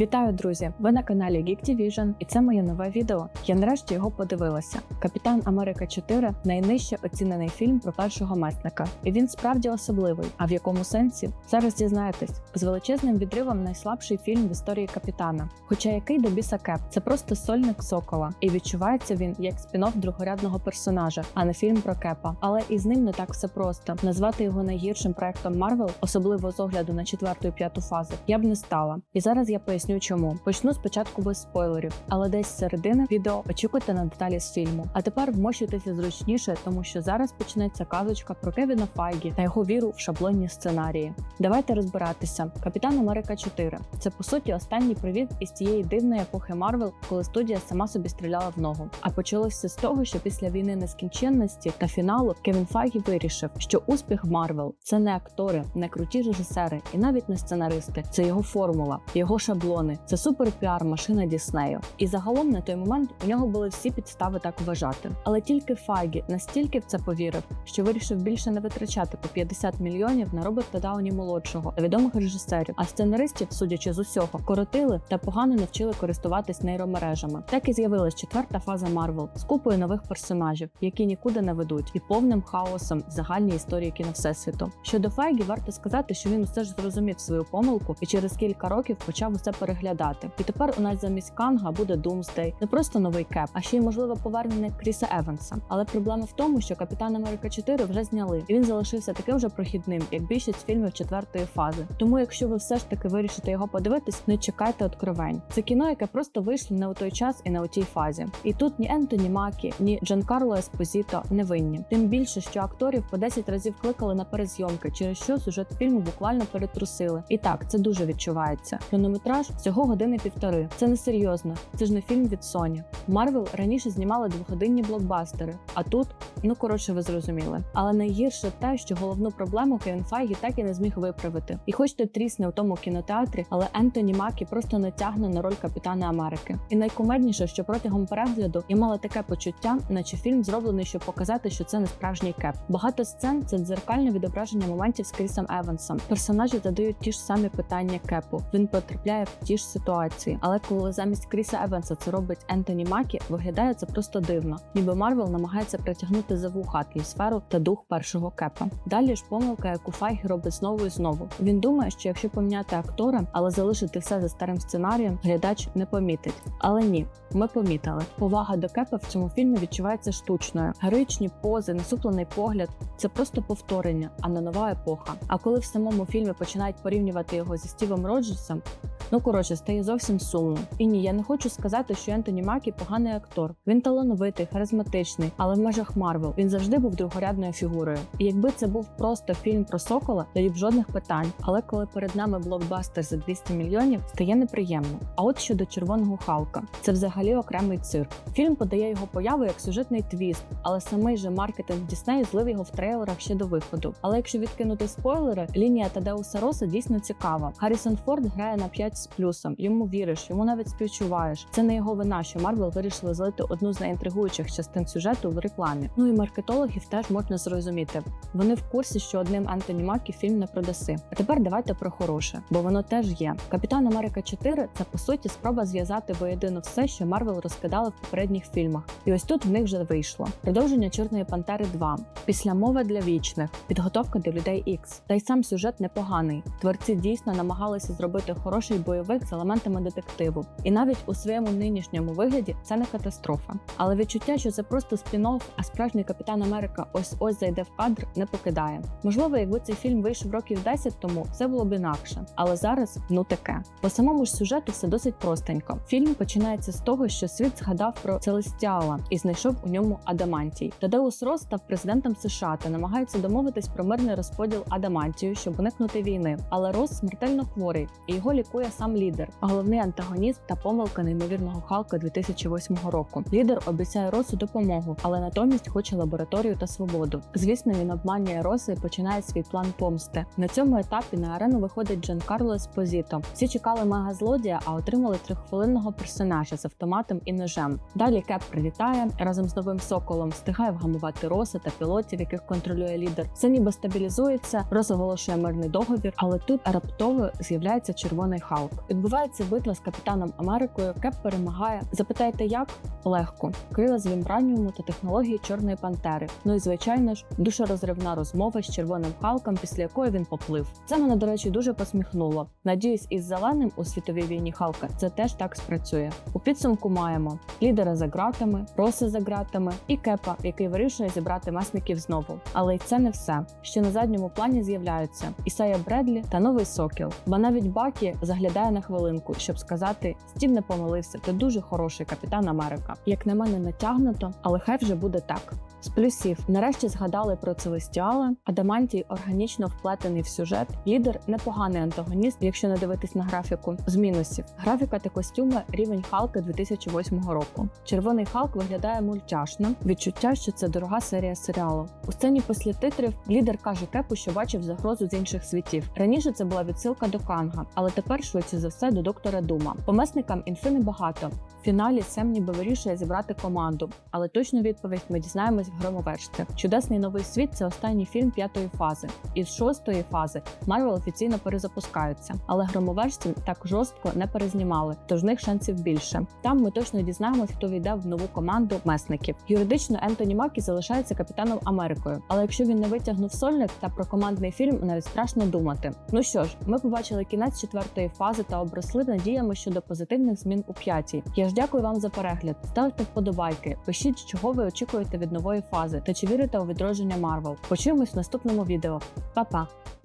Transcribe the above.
Вітаю, друзі! Ви на каналі Geek Division і це моє нове відео. Я нарешті його подивилася. Капітан Америка 4 найнижче оцінений фільм про першого месника. І він справді особливий. А в якому сенсі? Зараз дізнаєтесь. З величезним відривом найслабший фільм в історії капітана. Хоча який до біса кеп, це просто сольник сокола, і відчувається він як спін-офф другорядного персонажа, а не фільм про кепа. Але і з ним не так все просто. Назвати його найгіршим проектом Марвел, особливо з огляду на четверту і п'яту фази, я б не стала. І зараз я поясню, чому. Почну спочатку без спойлерів, але десь середини відео очікуйте на деталі з фільму. А тепер вмощуйтеся зручніше, тому що зараз почнеться казочка про Кевіна Файгі та його віру в шаблонні сценарії. Давайте розбиратися. Капітан Америка 4 це по суті останній привіт із тієї дивної епохи Марвел, коли студія сама собі стріляла в ногу. А почалося з того, що після війни нескінченності та фіналу Кевін Файгі вирішив, що успіх Марвел це не актори, не круті режисери і навіть не сценаристи. Це його формула, його шаблони. Це супер піар машина Діснею. І загалом на той момент у нього були всі підстави так вважати. Але тільки Файгі настільки в це повірив, що вирішив більше не витрачати по 50 мільйонів на Роберта Дауні молодшого та відомих режисерів. А сценаристів, судячи з усього, коротили та погано навчили користуватись нейромережами. Так і з'явилась четверта фаза Марвел з купою нових персонажів, які нікуди не ведуть, і повним хаосом в загальній історії кіно всесвіту. Щодо Файгі, варто сказати, що він усе ж зрозумів свою помилку і через кілька років почав усе переглядати. І тепер у нас замість Канга буде Думсдей, не просто новий кеп, а ще й можливо повернення Кріса Еванса. Але проблема в тому, що Капітан Америка 4 вже зняли, і він залишився таким же прохідним, як більшість фільмів четвертої фази. Тому, якщо ви все ж таки вирішите його подивитись, не чекайте откровень. Це кіно, яке просто вийшло не у той час і не у тій фазі. І тут ні Ентоні Макі, ні Джанкарло Еспозіто не винні. Тим більше, що акторів по 10 разів кликали на перезйомки, через що сюжет фільму буквально перетрусили. І так, це дуже відчувається. Хронометраж всього години півтори. Це не серйозно. Це ж не фільм від Sony. Марвел раніше знімали двогодинні блокбастери, а тут, ну коротше, ви зрозуміли. Але найгірше те, що головну проблему Кевін Файгі так і не зміг виправити. І хоч ти трісне у тому кінотеатрі, але Ентоні Макі просто не тягне на роль капітана Америки. І найкумедніше, що протягом перегляду я мала таке почуття, наче фільм зроблений, щоб показати, що це не справжній кеп. Багато сцен це дзеркальне відображення моментів з Крісом Евансом. Персонажі задають ті ж самі питання кепу. Він потрапляє в ті ж ситуації. Але коли замість Кріса Еванса це робить Ентоні Макі, виглядає це просто дивно, ніби Марвел намагається притягнути за вуха атмосферу та дух першого кепа. Далі ж помилка, яку Файгі робить знову і знову. Він думає, що якщо поміняти актора, але залишити все за старим сценарієм, глядач не помітить. Але ні, ми помітили. Повага до кепа в цьому фільмі відчувається штучною. Героїчні пози, насуплений погляд це просто повторення, а не нова епоха. А коли в самому фільмі починають порівнювати його зі Стівом Роджерсом, Ну коротше, стає зовсім сумно. І ні, я не хочу сказати, що Ентоні Макі поганий актор. Він талановитий, харизматичний, але в межах Марвел він завжди був другорядною фігурою. І якби це був просто фільм про Сокола, тоді б жодних питань. Але коли перед нами блокбастер за 200 мільйонів, стає неприємно. А от щодо червоного Халка, це взагалі окремий цирк. Фільм подає його появу як сюжетний твіст, але самий же маркетинг Діснею злив його в трейлерах ще до виходу. Але якщо відкинути спойлери, лінія Тадеуса Роса дійсно цікава. Гаррісон Форд грає на 5 з плюсом. Йому віриш, йому навіть співчуваєш. Це не його вина, що Марвел вирішили залити одну з найінтригуючих частин сюжету в рекламі. Ну і маркетологів теж можна зрозуміти. Вони в курсі, що одним Ентоні Макі фільм не продаси. А тепер давайте про хороше, бо воно теж є. Капітан Америка 4 це по суті спроба зв'язати воєдино все, що Марвел розкидали в попередніх фільмах. І ось тут в них вже вийшло. Продовження Чорної Пантери 2, після мови для вічних, підготовка до людей Ікс. Та й сам сюжет непоганий. Творці дійсно намагалися зробити хороший бойовик з елементами детективу. І навіть у своєму нинішньому вигляді це не катастрофа. Але відчуття, що це просто спін-офф, а справжній капітан Америка ось ось зайде в кадр, не покидає. Можливо, якби цей фільм вийшов років 10 тому, все було б інакше. Але зараз ну таке. По самому ж сюжету все досить простенько. Фільм починається з того, що світ згадав про Целестіала і знайшов у ньому Адамантій. Тадеус Рос став президентом США та намагається домовитись про мирний розподіл Адамантію, щоб уникнути війни. Але Рос смертельно хворий, і його лікує сам лідер, головний антагоніст та помилка неймовірного Халка 2008 року. Лідер обіцяє Росу допомогу, але натомість хоче лабораторію та свободу. Звісно, він обманює Роса і починає свій план помсти. На цьому етапі на арену виходить Джан Карло Еспозіто. Всі чекали мега злодія, а отримали трьоххвилинного персонажа з автоматом і ножем. Далі Кеп прилітає разом з новим соколом, встигає вгамувати Роса та пілотів, яких контролює лідер. Все ніби стабілізується, Рос мирний договір, але тут раптово з'являється червоний Халк. Халк. Відбувається битва з капітаном Америкою. Кеп перемагає. Запитаєте, як? Легко. Крила з вімбраніуму та технології Чорної Пантери. Ну і звичайно ж, душорозривна розмова з червоним Халком, після якої він поплив. Це мене, до речі, дуже посміхнуло. Надіюсь, із зеленим у світовій війні Халка це теж так спрацює. У підсумку маємо лідера за ґратами, роси за ґратами і кепа, який вирішує зібрати месників знову. Але й це не все. Ще на задньому плані з'являються Ісая Бредлі та новий сокіл. Бо навіть Бакі заглядає на хвилинку, щоб сказати: Стів не помилився, ти дуже хороший капітан Америка. Як на мене, натягнуто, але хай вже буде так. З плюсів нарешті згадали про Целестіала. Адамантій органічно вплетений в сюжет. Лідер непоганий антагоніст, якщо не дивитись на графіку. З мінусів графіка та костюми рівень Халка 2008 року. Червоний Халк виглядає мультяшно. Відчуття, що це дорога серія серіалу. У сцені після титрів лідер каже Кепу, що бачив загрозу з інших світів. Раніше це була відсилка до Канга, але тепер швидше за все до доктора Дума. Помесникам інфи небагато. В фіналі Сем ніби вирішує зібрати команду, але точну відповідь ми дізнаємось в громовержці. Чудесний новий світ це останній фільм п'ятої фази. І з шостої фази Марвел офіційно перезапускаються. Але громовержці так жорстко не перезнімали, тож в них шансів більше. Там ми точно дізнаємось, хто війде в нову команду месників. Юридично Ентоні Макі залишається капітаном Америкою, але якщо він не витягнув сольник та про командний фільм, навіть страшно думати. Ну що ж, ми побачили кінець четвертої фази та обросли надіями щодо позитивних змін у п'ятій. Я ж дякую вам за перегляд. Ставте вподобайки, пишіть, чого ви очікуєте від нової фази та чи вірите у відродження Марвел. Почуємось в наступному відео. Па-па!